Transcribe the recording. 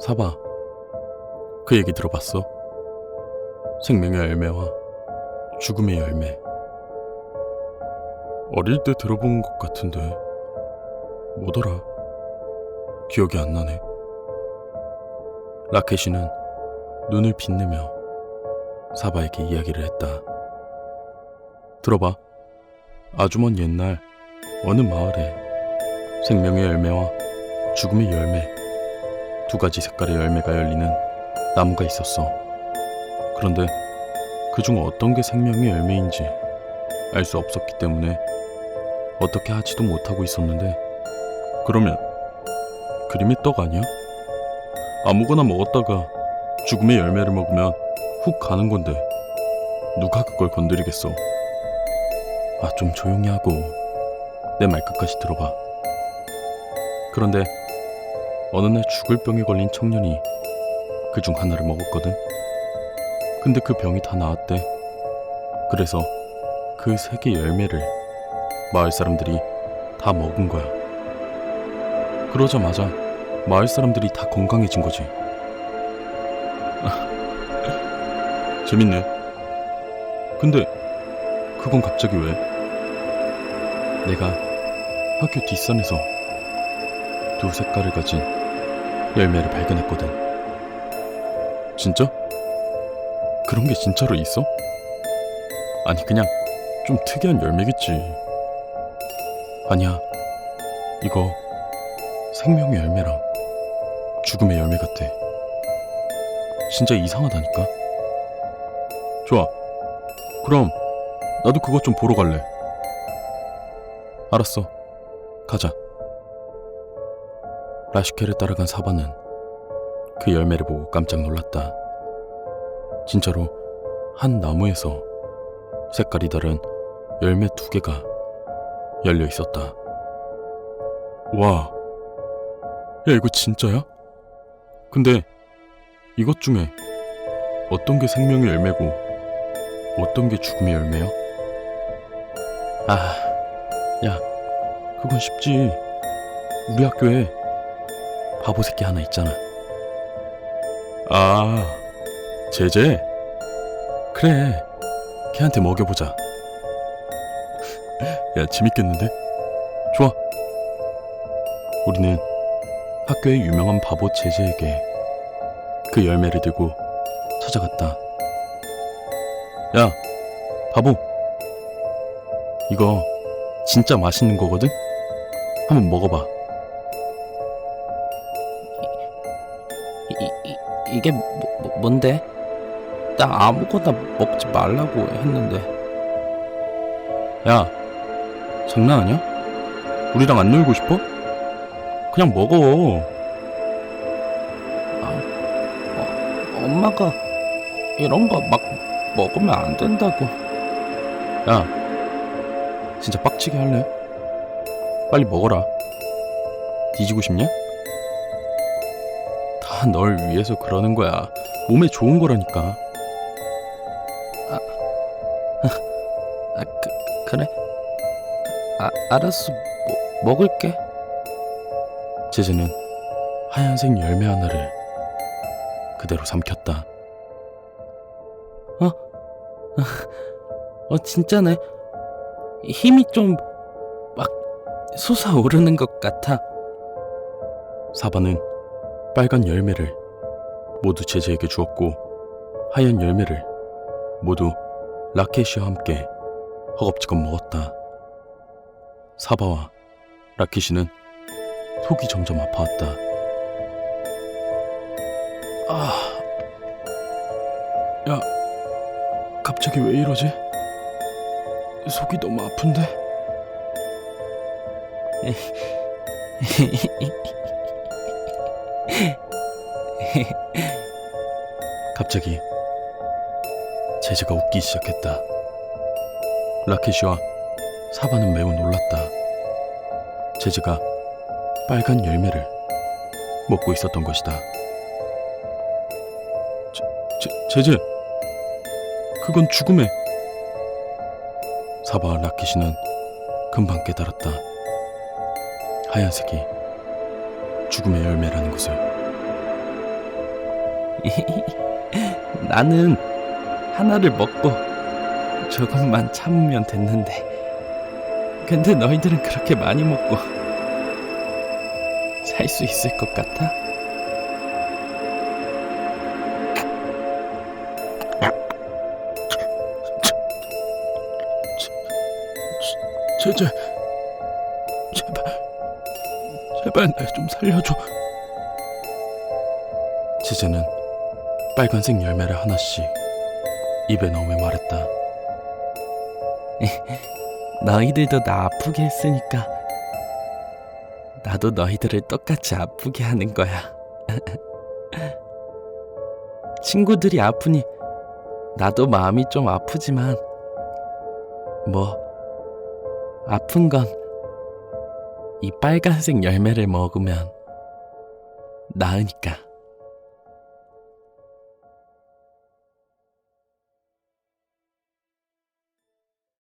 사바, 그 얘기 들어봤어? 생명의 열매와 죽음의 열매. 어릴 때 들어본 것 같은데, 뭐더라? 기억이 안 나네. 라켓이는 눈을 빛내며 사바에게 이야기를 했다. 들어봐. 아주 먼 옛날 어느 마을에 생명의 열매와 죽음의 열매 두 가지 색깔의 열매가 열리는 나무가 있었어. 그런데 그 중 어떤 게 생명의 열매인지 알 수 없었기 때문에 어떻게 하지도 못하고 있었는데 그러면 그림의 떡 아니야? 아무거나 먹었다가 죽음의 열매를 먹으면 훅 가는 건데 누가 그걸 건드리겠어? 아, 좀 조용히 하고 내 말 끝까지 들어봐. 그런데 어느 날 죽을 병에 걸린 청년이 그 중 하나를 먹었거든. 근데 그 병이 다 나았대. 그래서 그 세 개 열매를 마을 사람들이 다 먹은 거야. 그러자마자 마을 사람들이 다 건강해진 거지. 재밌네. 근데 그건 갑자기 왜? 내가 학교 뒷산에서 두 색깔을 가진 열매를 발견했거든. 진짜? 그런 게 진짜로 있어? 아니, 그냥 좀 특이한 열매겠지. 아니야. 이거 생명의 열매랑 죽음의 열매 같아. 진짜 이상하다니까? 좋아. 그럼 나도 그것 좀 보러 갈래. 알았어. 가자. 라시케를 따라간 사바는 그 열매를 보고 깜짝 놀랐다. 진짜로 한 나무에서 색깔이 다른 열매 두 개가 열려 있었다. 와. 야, 이거 진짜야? 근데 이것 중에 어떤 게 생명의 열매고 어떤 게 죽음의 열매야? 아, 야, 그건 쉽지. 우리 학교에 바보 새끼 하나 있잖아. 아, 제제? 그래, 걔한테 먹여보자. 야, 재밌겠는데? 좋아. 우리는 학교의 유명한 바보 제제에게 그 열매를 들고 찾아갔다. 야, 바보. 이거 진짜 맛있는 거거든? 한번 먹어봐. 이게 뭐, 뭐- 뭔데? 나 아무거나 먹지 말라고 했는데 야, 장난 아니야? 우리랑 안 놀고 싶어? 그냥 먹어. 엄마가 이런 거 막 먹으면 안 된다고 야, 진짜 빡치게 할래? 빨리 먹어라. 뒤지고 싶냐? 다 널 위해서 그러는 거야. 몸에 좋은 거라니까. 아, 그, 그래 아, 알았어 뭐, 먹을게 제재는 하얀색 열매 하나를 그대로 삼켰다. 어 진짜네 힘이 좀 막 솟아오르는 것 같아 사바는 빨간 열매를 모두 제재에게 주었고 하얀 열매를 모두 라켓이와 함께 허겁지겁 먹었다. 사바와 라켓이는 속이 점점 아파왔다. 아, 야, 갑자기 왜 이러지? 속이 너무 아픈데? 갑자기 제재가 웃기 시작했다. 라켓이와 사바는 매우 놀랐다. 제재가 빨간 열매를 먹고 있었던 것이다. 제, 제, 제재, 그건 죽음의. 사바와 라켓이는 금방 깨달았다. 하얀색이 죽음의 열매라는 것을. 나는 하나를 먹고 조금만 참으면 됐는데. 근데 너희들은 그렇게 많이 먹고 살 수 있을 것 같아? 제제 제발 제발 날 좀 살려줘 제제는 빨간색 열매를 하나씩 입에 넣으며 말했다 너희들도 나 아프게 했으니까 나도 너희들을 똑같이 아프게 하는 거야. 친구들이 아프니 나도 마음이 좀 아프지만 뭐 아픈 건 이 빨간색 열매를 먹으면 나으니까.